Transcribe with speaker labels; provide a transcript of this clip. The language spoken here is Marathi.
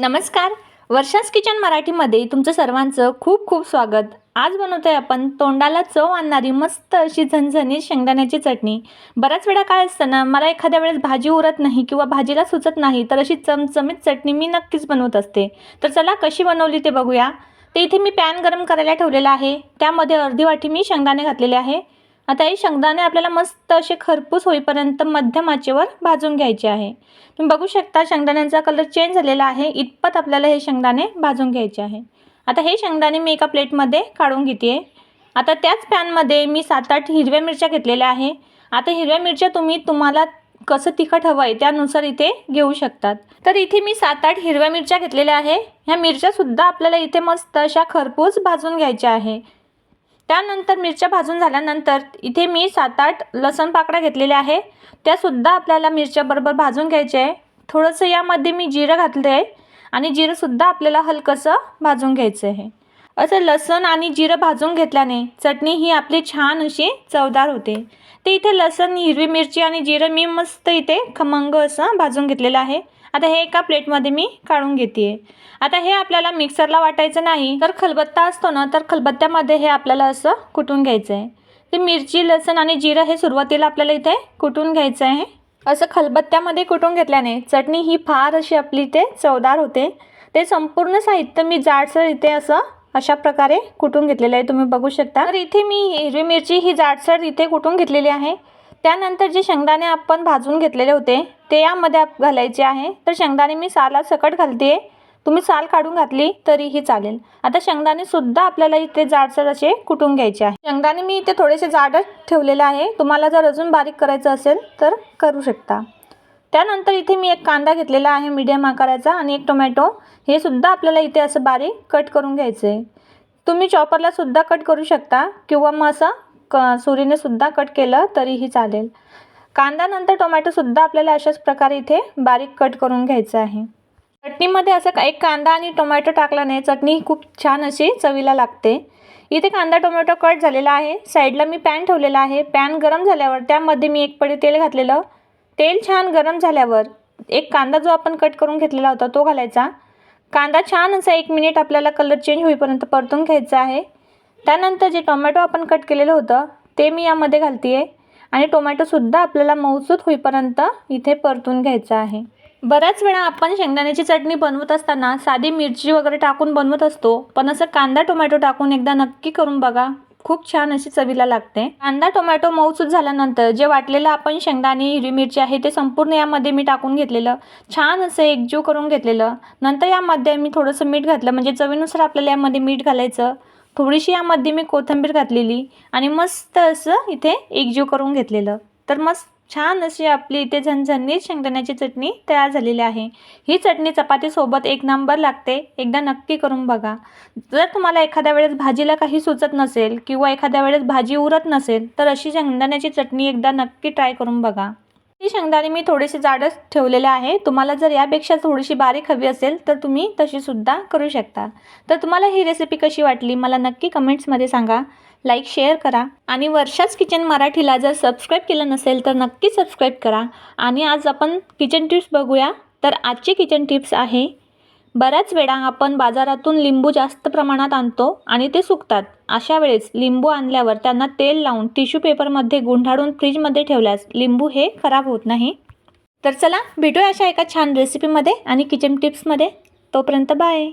Speaker 1: नमस्कार. वर्षास किचन मराठीमध्ये तुमचं सर्वांचं खूप खूप स्वागत. आज बनवतोय आपण तोंडाला चव आणणारी मस्त अशी झणझणीत शेंगदाण्याची चटणी. बऱ्याच वेळा काय असतं ना मला एखाद्या वेळेस भाजी उरत नाही किंवा भाजीला सुचत नाही तर अशी चमचमीत चटणी मी नक्कीच बनवत असते. तर चला कशी बनवली ते बघूया. ते इथे मी पॅन गरम करायला ठेवलेला आहे. त्यामध्ये अर्धी वाटी मी शेंगदाणे घातलेले आहे. आता हे शेंगदाणे आपल्याला मस्त असे खरपूस होईपर्यंत मध्यम आचेवर भाजून घ्यायचे आहे. तुम्ही बघू शकता शेंगदाण्यांचा कलर चेंज झालेला आहे. इतपत आपल्याला हे शेंगदाणे भाजून घ्यायचे आहे. आता हे शेंगदाणे मी एका प्लेटमध्ये काढून घेते आता त्याच पॅनमध्ये मी सात आठ हिरव्या मिरच्या घेतलेल्या आहे. आता हिरव्या मिरच्या तुम्ही तुम्हाला कसं तिखट हवं आहे त्यानुसार इथे घेऊ शकतात. तर इथे मी सात आठ हिरव्या मिरच्या घेतलेल्या आहे. ह्या मिरच्यासुद्धा आपल्याला इथे मस्त अशा खरपूस भाजून घ्यायच्या आहे. त्यानंतर मिरच्या भाजून झाल्यानंतर इथे मी सात आठ लसण पाकळ्या घेतलेल्या आहे. त्यासुद्धा आपल्याला मिरच्याबरोबर भाजून घ्यायचे आहे. थोडंसं यामध्ये मी जिरं घातलं आहे आणि जिरंसुद्धा आपल्याला हलकंसं भाजून घ्यायचं आहे. असं लसण आणि जिरं भाजून घेतल्याने चटणी ही आपली छान अशी चवदार होते. ते इथे लसण हिरवी मिरची आणि जिरं मी मस्त इथे खमंग असं भाजून घेतलेलं आहे. आता हे एका प्लेटमध्ये मी काढून घेते. आता हे आपल्याला मिक्सरला वाटायचं नाही तर खलबत्ता असतो ना तर खलबत्त्यामध्ये हे आपल्याला असं कुटून घ्यायचं आहे. ते मिरची लसण आणि जिरं हे सुरुवातीला आपल्याला इथे कुटून घ्यायचं आहे. असं खलबत्त्यामध्ये कुटून घेतल्याने चटणी ही फार अशी आपली इथे चवदार होते. ते संपूर्ण साहित्य मी जाडसर इथे असं अशा प्रकारे कुटून घेतलेलं आहे. तुम्ही बघू शकता. तर इथे मी हिरवी मिरची ही जाडसर इथे कुटून घेतलेली आहे. त्यानंतर जे शेंगदाणे आपण भाजून घेतलेले होते ते यामध्ये आप घालायचे आहे. तर शेंगदाणे मी साला सकट घालते तुम्ही साल काढून घातली तरीही चालेल. आता शेंगदाणे सुद्धा आपल्याला इथे जाडसर असे कुटून घ्यायचे आहे. शेंगदाणे मी इथे थोडेसे जाडच ठेवलेले आहे. तुम्हाला जर अजून बारीक करायचं असेल तर करू शकता. त्यानंतर इथे मी एक कांदा घेतलेला आहे मीडियम आकाराचा आणि एक टोमॅटो. हे सुद्धा आपल्याला इथे असं बारीक कट करून घ्यायचं आहे तुम्ही चॉपरला सुद्धा कट करू शकता किंवा मग असं क सुरीने सुद्धा कट केलं तरीही चालेल. कांदा नंतर टोमॅटोसुद्धा आपल्याला अशाच प्रकारे इथे बारीक कट करून घ्यायचं आहे. चटणीमध्ये असं का- एक कांदा आणि टोमॅटो टाकल्याने चटणी खूप छान अशी चवीला लागते. इथे कांदा टोमॅटो कट झालेला आहे. साईडला मी पॅन ठेवलेला आहे. पॅन गरम झाल्यावर त्यामध्ये मी एक पडी तेल घातलेलं. तेल छान गरम झाल्यावर एक कांदा जो आपण कट करून घेतलेला होता तो घालायचा. कांदा छान असा एक मिनिट आपल्याला कलर चेंज होईपर्यंत परतून घ्यायचा आहे. त्यानंतर जे टोमॅटो आपण कट केलेलं होतं ते मी यामध्ये घालते आहे आणि टोमॅटोसुद्धा आपल्याला मऊसूत होईपर्यंत इथे परतून घ्यायचं आहे. बऱ्याच वेळा आपण शेंगदाण्याची चटणी बनवत असताना साधी मिरची वगैरे टाकून बनवत असतो पण असं कांदा टोमॅटो टाकून एकदा नक्की करून बघा. खूप छान अशी चवीला लागते. कांदा टोमॅटो मऊसूत झाल्यानंतर जे वाटलेलं आपण शेंगदाणे हिरवी मिरची आहे ते संपूर्ण यामध्ये मी टाकून घेतलेलं. छान असं एकजीव करून घेतलेलं. नंतर यामध्ये मी थोडंसं मीठ घातलं म्हणजे चवीनुसार आपल्याला यामध्ये मीठ घालायचं. थोडीशी यामध्ये मी कोथिंबीर घातलेली आणि मस्त असं इथे एकजीव करून घेतलेलं. तर मस्त छान अशी आपली इथे झणझणीत शेंगदाण्याची चटणी तयार झालेली आहे. ही चटणी चपातीसोबत एक नंबर लागते. एकदा नक्की करून बघा. जर तुम्हाला एखाद्या वेळेस भाजीला काही सुचत नसेल किंवा एखाद्या वेळेस भाजी उरत नसेल तर अशी शेंगदाण्याची चटणी एकदा नक्की ट्राय करून बघा. शेंगदाणे मी थोडेसे जाडच ठेवलेले आहे. तुम्हाला जर यापेक्षा थोडीशी बारीक हवी असेल तर तुम्ही तशीसुद्धा करू शकता. तर तुम्हाला ही रेसिपी कशी वाटली मला नक्की कमेंट्समध्ये सांगा. लाईक शेअर करा. आणि वर्षाच किचन मराठीला जर सबस्क्राईब केलं नसेल तर नक्की सबस्क्राईब करा. आणि आज आपण किचन टिप्स बघूया. तर आजची किचन टिप्स आहे बऱ्याच वेळा आपण बाजारातून लिंबू जास्त प्रमाणात आणतो आणि ते सुकतात. अशा वेळेस लिंबू आणल्यावर त्यांना तेल लावून टिश्यू पेपरमध्ये गुंडाळून फ्रीजमध्ये ठेवल्यास लिंबू हे खराब होत नाही. तर चला भेटूया अशा एका छान रेसिपीमध्ये आणि किचन टिप्समध्ये तोपर्यंत बाय